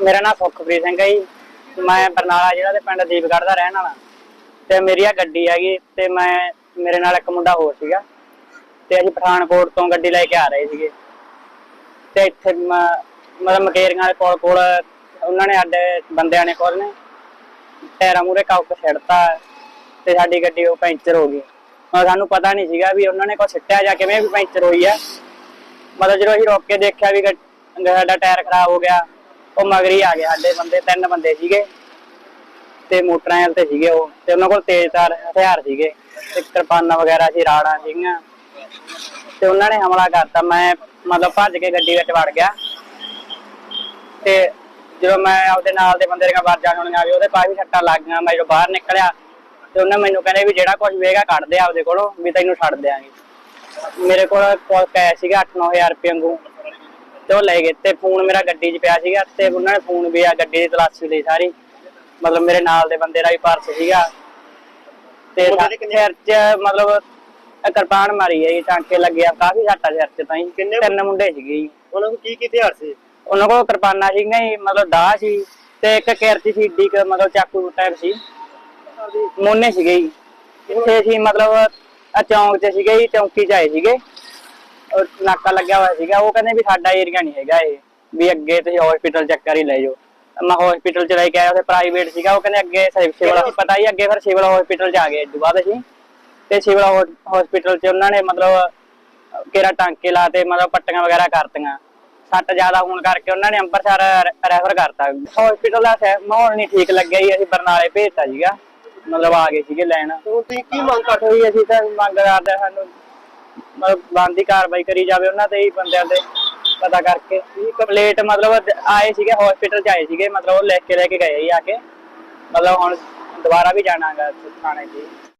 ਮੇਰਾ ਨਾਮ ਸੁਖਪ੍ਰੀਤ ਸਿੰਘ ਹੈ ਜੀ। ਮੈਂ ਬਰਨਾਲਾ ਜ਼ਿਲ੍ਹਾ ਦੇ ਪਿੰਡ ਦੀਪਗੜ੍ਹ ਦਾ ਰਹਿਣ ਵਾਲਾ। ਤੇ ਮੇਰੀ ਆ ਗੱਡੀ ਹੈਗੀ ਤੇ ਮੈਂ, ਮੇਰੇ ਨਾਲ ਇੱਕ ਮੁੰਡਾ ਹੋਰ ਸੀਗਾ। ਤੇ ਅਸੀਂ ਪਠਾਨਕੋਟ ਤੋਂ ਗੱਡੀ ਲੈ ਕੇ ਆ ਰਹੇ ਸੀਗੇ। ਤੇ ਇੱਥੇ ਮਤਲਬ ਮਕੇਰੀਆਂ ਦੇ ਕੋਲ ਕੋਲ ਉਹਨਾਂ ਨੇ ਸਾਡੇ ਬੰਦਿਆਂ ਨੇ ਕੋਲ ਨੇ ਟਾਇਰਾਂ ਮੂਰੇ ਕੱਪ ਛੱਡਤਾ ਤੇ ਸਾਡੀ ਗੱਡੀ ਉਹ ਪੈਂਚਰ ਹੋ ਗਈ। ਮਤਲਬ ਸਾਨੂੰ ਪਤਾ ਨਹੀਂ ਸੀਗਾ ਵੀ ਉਹਨਾਂ ਨੇ ਕੋ ਸਿੱਟਿਆ ਜਾਂ ਕਿਵੇਂ ਵੀ ਪੈਂਚਰ ਹੋਈ ਆ। ਮਤਲਬ ਜਦੋਂ ਅਸੀਂ ਰੋਕ ਕੇ ਦੇਖਿਆ ਵੀ ਸਾਡਾ ਟਾਇਰ ਖਰਾਬ ਹੋ ਗਿਆ ਉਹ ਮਗਰ ਹੀ ਆ ਗਏ ਸਾਡੇ ਬੰਦੇ, ਤਿੰਨ ਬੰਦੇ ਸੀਗੇ। ਤੇ ਮੋਟਰਾਂ ਤੇ ਸੀਗੇ ਉਹ, ਤੇ ਉਹਨਾਂ ਕੋਲ ਤੇਜ ਤੇਜ਼ਧਾਰ ਹਥਿਆਰ ਸੀਗੇ। ਤੇ ਕਿਰਪਾਨਾਂ ਵਗੈਰਾ ਸੀ, ਰਾੜਾਂ ਸੀਗੀਆਂ। ਤੇ ਉਹਨਾਂ ਨੇ ਹਮਲਾ ਕਰਤਾ। ਮੈਂ ਮਤਲਬ ਭੱਜ ਕੇ ਗੱਡੀ ਵਿੱਚ ਵੜ ਗਿਆ। ਤੇ ਜਦੋਂ ਮੈਂ ਆਪਦੇ ਨਾਲ ਦੇ ਬੰਦੇ ਦੀਆਂ ਬਾਜਾਂ ਸੁਣੀਆਂ ਵੀ, ਉਹਦੇ ਕਾਫੀ ਸੱਟਾਂ ਲੱਗ ਗਈਆਂ। ਮੈਂ ਜਦੋਂ ਬਾਹਰ ਨਿਕਲਿਆ, ਤੇ ਉਹਨੇ ਮੈਨੂੰ ਕਹਿੰਦੇ ਵੀ ਜਿਹੜਾ ਕੁਝ ਵੇਗਾ ਕੱਢ ਦੇ ਆਪਦੇ ਕੋਲੋਂ, ਵੀ ਤੈਨੂੰ ਛੱਡ ਦਿਆਂਗੇ। ਮੇਰੇ ਕੋਲ ਕੋਲ ਕੈਸ਼ ਸੀਗਾ 8-9000 ਰੁਪਏ ਵਾਂਗੂ। ਤੇ ਉਹ ਲੈ ਗਏ ਤੇ ਫੋਨ ਮੇਰਾ ਗੱਡੀ 'ਚ ਪਿਆ ਸੀਗਾ ਤੇ ਉਹਨਾਂ ਨੇ ਫੋਨ ਵੀ ਆ ਗੱਡੀ ਦੀ ਤਲਾਸ਼ੀ ਲਈ ਸਾਰੀ। ਮਤਲਬ ਮੇਰੇ ਨਾਲ ਦੇ ਬੰਦੇ ਦਾ ਵੀ ਪਰਸ ਸੀਗਾ। ਤੇ ਸਿਰ 'ਚ ਮਤਲਬ ਕਿਰਪਾਨ ਮਾਰੀ ਹੈ ਜੀ ਟਾਂਕੇ ਲੱਗੇ ਆ ਕਾਫੀ ਸੱਟਾਂ ਸਿਰ 'ਚ ਤਾਂ ਜੀ। ਕਿੰਨੇ- ਤਿੰਨ ਮੁੰਡੇ ਸੀਗੇ ਜੀ। ਉਹਨਾਂ ਕੋਲ ਕੀ ਕੀ ਹਥਿਆਰ ਸੀ? ਉਹਨਾਂ ਕੋਲ ਕਿਰਪਾਨਾਂ ਸੀਗੀਆਂ ਜੀ ਮਤਲਬ ਦਾਹ ਸੀ ਤੇ ਇੱਕ ਕਿਰਤੀ ਸੀ ਏਡੀ ਕੁ ਮਤਲਬ ਚਾਕੂ ਟਾਈਪ ਸੀ। ਮੋਨੇ ਸੀਗੇ ਜੀ। ਇੱਥੇ ਸੀ ਮਤਲਬ ਚੌਂਕ 'ਚ ਸੀਗੇ ਜੀ ਚੌਂਕੀ 'ਚ ਆਏ ਸੀਗੇ। ਨਾਕਾ ਲੱਗਿਆ ਹੋਇਆ ਸੀਗਾ ਉਹ ਕਹਿੰਦੇ ਵੀ ਸਾਡਾ ਏਰੀਆ ਨਹੀਂ ਹੈਗਾ ਇਹ ਵੀ ਅੱਗੇ ਤੁਸੀਂ ਹਸਪੀਟਲ ਚੈੱਕ ਕਰ ਹੀ ਲੈ ਜਾਓ। ਮੈਂ ਹਸਪੀਟਲ 'ਚ ਲੈ ਕੇ ਆਇਆ ਉੱਥੇ ਪ੍ਰਾਈਵੇਟ ਸੀਗਾ ਉਹ ਕਹਿੰਦੇ ਅੱਗੇ ਸਿਵਲ ਪਤਾ ਹੀ ਅੱਗੇ ਫਿਰ ਸਿਵਲ ਹਸਪੀਟਲ 'ਚ ਆ ਗਏ ਇਸ ਤੋਂ ਬਾਅਦ ਅਸੀਂ। ਤੇ ਸਿਵਲ ਹਸਪੀਟਲ 'ਚ ਉਹਨਾਂ ਨੇ ਮਤਲਬ ਕਿਹੜਾ ਟਾਂਕੇ ਲਾਤੇ ਮਤਲਬ ਪੱਟੀਆਂ ਵਗੈਰਾ ਕਰਤੀਆਂ। ਸੱਟ ਜ਼ਿਆਦਾ ਹੋਣ ਕਰਕੇ ਉਹਨਾਂ ਨੇ ਅੰਮ੍ਰਿਤਸਰ ਰੈਫਰ ਕਰਤਾ। ਹਸਪੀਟਲ ਦਾ ਸੈ- ਮਾਹੌਲ ਨਹੀਂ ਠੀਕ ਲੱਗਿਆ ਜੀ ਅਸੀਂ ਬਰਨਾਲੇ ਭੇਜਤਾ ਸੀਗਾ। ਮਤਲਬ ਆ ਗਏ ਸੀਗੇ ਲੈਣ। ਹੁਣ ਤੁਸੀਂ ਕੀ ਮੰਗ ਕਰਦੇ ਹੋਈ ਅਸੀਂ ਤਾਂ ਮੰਗ ਕਰਦੇ ਹਾਂ ਸਾਨੂੰ ਬੰਦੀ ਕਾਰਵਾਈ ਕਰੀ ਜਾਵੇ, ਉਹਨਾਂ ਤੇ ਹੀ ਬੰਦਿਆਂ ਤੇ ਪਤਾ ਕਰਕੇ ਕੰਪਲੀਟ ਮਤਲਬ ਆਏ ਸੀਗੇ ਹਸਪੀਟਲ ਚ ਆਏ ਸੀਗੇ, ਮਤਲਬ ਉਹ ਲੈ ਕੇ ਲੈ ਕੇ ਗਏ ਜੀ ਆ ਕੇ ਮਤਲਬ ਹੁਣ ਦੁਬਾਰਾ ਵੀ ਜਾਣਾਗਾ ਥਾਣੇ 'ਚ ਜੀ।